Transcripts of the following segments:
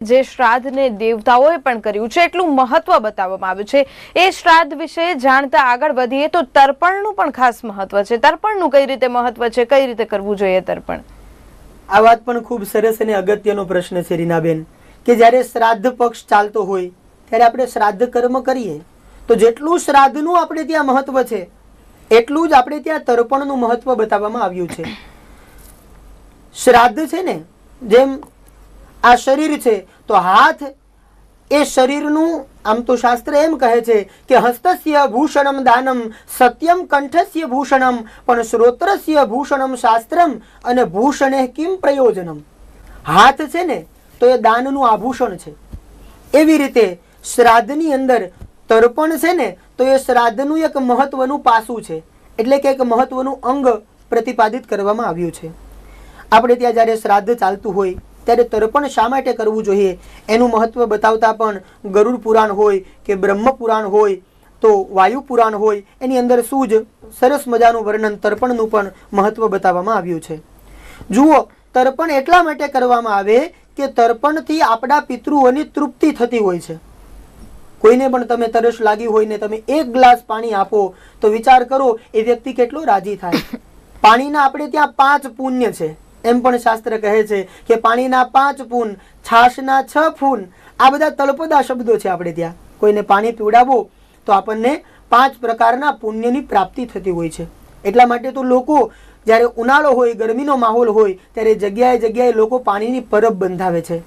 જે શ્રાદ્ધને દેવતાઓએ પણ કર્યું છે, એટલું મહત્વ બતાવવામાં આવ્યું છે. એ શ્રાદ્ધ વિશે જાણતા આગળ વધીએ તો તર્પણનું પણ ખાસ મહત્વ છે. તર્પણનું કઈ રીતે મહત્વ છે? કઈ રીતે કરવું જોઈએ તર્પણ? આ વાત પણ ખૂબ સરસ અને અગત્યનો પ્રશ્ન છે, રીનાબેન, કે જ્યારે શ્રાદ્ધ પક્ષ ચાલતો હોય, ત્યારે આપણે શ્રાદ્ધ કર્મ કરીએ. તો જેટલું શ્રાદ્ધનું આપણે ત્યાં મહત્વ છે, એટલું જ આપણે ત્યાં તર્પણનું મહત્વ બતાવવામાં આવ્યું છે. શ્રાદ્ધ છે ને, જેમ આ શરીર છે. તો હાથ એ શરીરનું, આમ તો શાસ્ત્ર એમ કહે છે કે હસ્તસ્ય ભૂષણમ દાનમ, સત્યમ કંઠસ્ય ભૂષણમ, પણ શ્રોત્રસ્ય ભૂષણમ શાસ્ત્રમ, અને ભૂષણે કિમ પ્રયોજનમ? હાથ છે ને, તો એ દાનનું આભૂષણ છે. એવી રીતે શ્રાદ્ધની અંદર તર્પણ છે ને, તો એ શ્રાદ્ધનું એક મહત્વનું પાસું છે. એટલે કે એક મહત્વનું અંગ પ્રતિપાદિત કરવામાં આવ્યું છે. આપણે ત્યાં જ્યારે શ્રાદ્ધ ચાલતું હોય ત્યારે તર્પણ શા માટે કરવું જોઈએ? એનું મહત્વ બતાવતા પણ ગરુડ પુરાણ હોય કે બ્રહ્મ પુરાણ હોય, તો વાયુ પુરાણ હોય, એની અંદર શું જ સરસ મજાનું વર્ણન તર્પણનું પણ મહત્વ બતાવવામાં આવ્યું છે. જુઓ, તર્પણ એટલા માટે કરવામાં આવે કે તર્પણથી આપણા પિતૃઓની તૃપ્તિ થતી હોય છે. કોઈને પણ તમે તરસ લાગી હોય ને તમે એક ગ્લાસ પાણી આપો, તો વિચાર કરો એ વ્યક્તિ કેટલો રાજી થાય. પાણીના આપણે ત્યાં પાંચ પુણ્ય છે. એમ પણ શાસ્ત્ર કહે છે કે પાણીના પાંચ ફૂન છાશના છ ફૂન. આ બધા તલપદા શબ્દો છે આપણે ત્યાં. કોઈને પાણી પીવડાવો તો આપણને પાંચ પ્રકારના પુણ્યની પ્રાપ્તિ થતી હોય છે. એટલા માટે તો લોકો જ્યારે ઉનાળો હોય, ગરમીનો માહોલ હોય, ત્યારે જગ્યાએ જગ્યાએ લોકો પાણીની પરબ બંધાવે છે.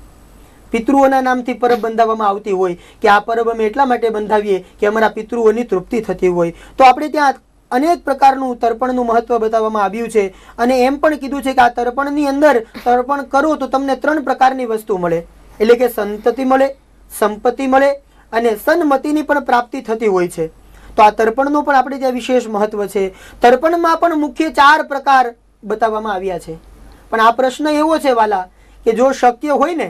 પિતૃઓના નામથી પરબ બંધાવવામાં આવતી હોય કે આ પરબ અમે એટલા માટે બંધાવીએ કે અમારા પિતૃઓની તૃપ્તિ થતી હોય. તો આપણે ત્યાં અનેક પ્રકારનું તર્પણનું મહત્વ બતાવવામાં આવ્યું છે. અને એમ પણ કીધું છે કે આ તર્પણની અંદર તર્પણ કરો તો તમને ત્રણ પ્રકારની વસ્તુ મળે. એટલે કે સંતતિ મળે, સંપત્તિ મળે અને સન્મતિની પણ પ્રાપ્તિ થતી હોય છે. તો આ તર્પણનું પણ આપણે ત્યાં વિશેષ મહત્વ છે. તર્પણમાં પણ મુખ્ય ચાર પ્રકાર બતાવવામાં આવ્યા છે. પણ આ પ્રશ્ન એવો છે, વાલા, કે જો શક્ય હોય ને,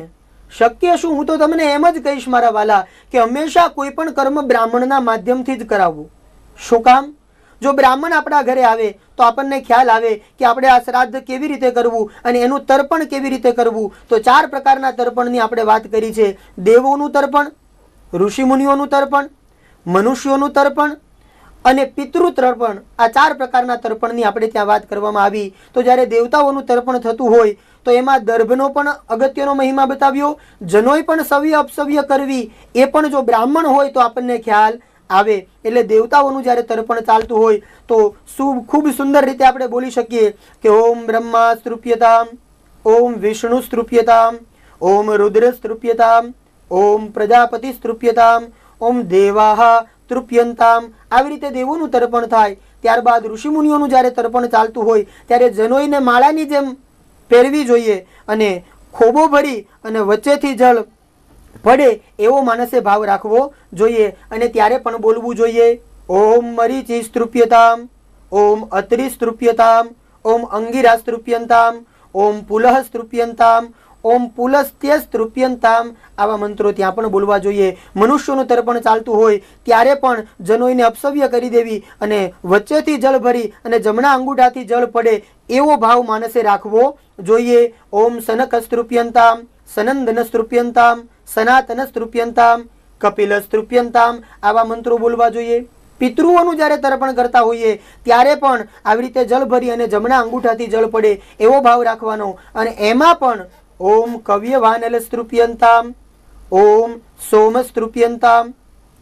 શક્ય શું? હું તો તમને એમ જ કહીશ, મારા વાલા, કે હંમેશા કોઈ પણ કર્મ બ્રાહ્મણના માધ્યમથી જ કરાવવું. શું કામ? જો બ્રાહ્મણ આપણા ઘરે આવે, તો આપણને ખ્યાલ આવે કે આપણે આ શ્રાદ્ધ કેવી રીતે કરવું અને એનું તર્પણ કેવી રીતે કરવું. તો ચાર પ્રકારના તર્પણની આપણે વાત કરી છે. દેવોનું તર્પણ, ઋષિમુનિઓનું તર્પણ, મનુષ્યોનું તર્પણ અને પિતૃ તર્પણ. આ ચાર પ્રકારના તર્પણની આપણે ત્યાં વાત કરવામાં આવી. તો જ્યારે દેવતાઓનું તર્પણ થતું હોય, તો એમાં દર્ભનો પણ અગત્યનો મહિમા બતાવ્યો. જનોય પણ સવ્ય અપસવ્ય કરવી. એ પણ જો બ્રાહ્મણ હોય તો આપણને ખ્યાલ આવે. એટલે દેવતાઓનું જ્યારે તર્પણ ચાલતું હોય, તો શું ખૂબ સુંદર રીતે આપણે બોલી શકીએ કે ઓમ બ્રહ્મા સ્તૃપ્યતામ ઓમ વિષ્ણુ સ્તૃપ્યતામ ઓમ રુદ્ર સ્તૃપ્યતામ ઓમ પ્રજાપતિ સ્તૃપ્યતામ ઓમ દેવાહા તૃપ્યંતામ આવી રીતે દેવોનું તર્પણ થાય. ત્યારબાદ ઋષિમુનિઓનું જ્યારે તર્પણ ચાલતું હોય, ત્યારે જનોઈને માળાની જેમ પહેરવી જોઈએ અને ખોબો ભરી અને વચ્ચેથી જળ પડે એવો માણસે ભાવ રાખવો જોઈએ અને ત્યારે પણ બોલવું જોઈએ. ઓમ મરીચી સ્તૃપ્યતામ ઓમ અત્રિ સ્તૃપ્યતામ ઓમ અંગિરા સ્તૃપ્યંતામ ઓમ પુલહ સ્તૃપ્યંતામ ઓમ પુલસ્ત્ય સ્તૃપ્યંતામ આવા મંત્રો ત્યાં પણ બોલવા જોઈએ. મનુષ્યનું તર્પણ ચાલતું હોય ત્યારે પણ જનોઈને અપસવ્ય કરી દેવી અને વચ્ચેથી જળ ભરી અને જમણા અંગૂઠાથી જળ પડે એવો ભાવ માણસે રાખવો જોઈએ. ઓમ સનક સ્તૃપ્યંતામ સનંદન સ્તૃપ્યંતામ સનાતન સ્તૃપ્યંતામ કપિલ સ્તૃપ્યંતામ આવા મંત્રો બોલવા જોઈએ પિતૃઓનું જ્યારે તર્પણ કરતા હોઈએ ત્યારે પણ આવી રીતે જળ ભરી અને જમણા અંગૂઠાથી જળ પડે એવો ભાવ રાખવાનો અને એમાં પણ ઓમ કવ્યવાનલ સ્તૃપ્યંતામ ઓમ સોમ સ્તૃપ્યંતામ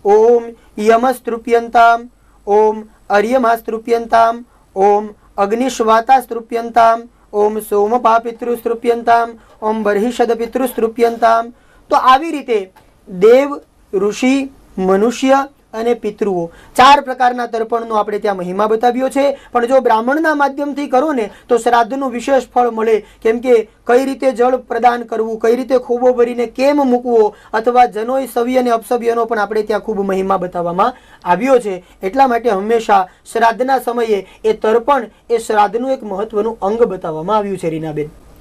ઓમ યમ સ્તૃપ્યંતામ ઓમ અર્યમા સ્તૃપ્યંતામ ઓમ અગ્નિશ્વાતા સ્તૃપ્યંતામ ઓમ સોમપા પિતૃ સ્તૃપ્યંતામ ઓમ બર્હિષદ પિતૃસ્તૃપ્યંતામ તો આવી રીતે દેવ ઋષિ મનુષ્ય અને પિતૃઓ. ચાર પ્રકારના તર્પણનો આપણે ત્યાં મહિમા બતાવ્યો છે. પણ જો બ્રાહ્મણના માધ્યમથી કરો ને, તો શ્રાદ્ધનું વિશેષ ફળ મળે. કેમ કે કઈ રીતે જળ પ્રદાન કરવું, કઈ રીતે ખોબો ભરીને કેમ મૂકવો, અથવા જનોય સવ્ય અને અપસવ્યનો પણ આપણે ત્યાં ખૂબ મહિમા બતાવવામાં આવ્યો છે. એટલા માટે હંમેશા શ્રાદ્ધના સમયે એ તર્પણ, એ શ્રાદ્ધનું એક મહત્વનું અંગ બતાવવામાં આવ્યું છે, રીનાબેન.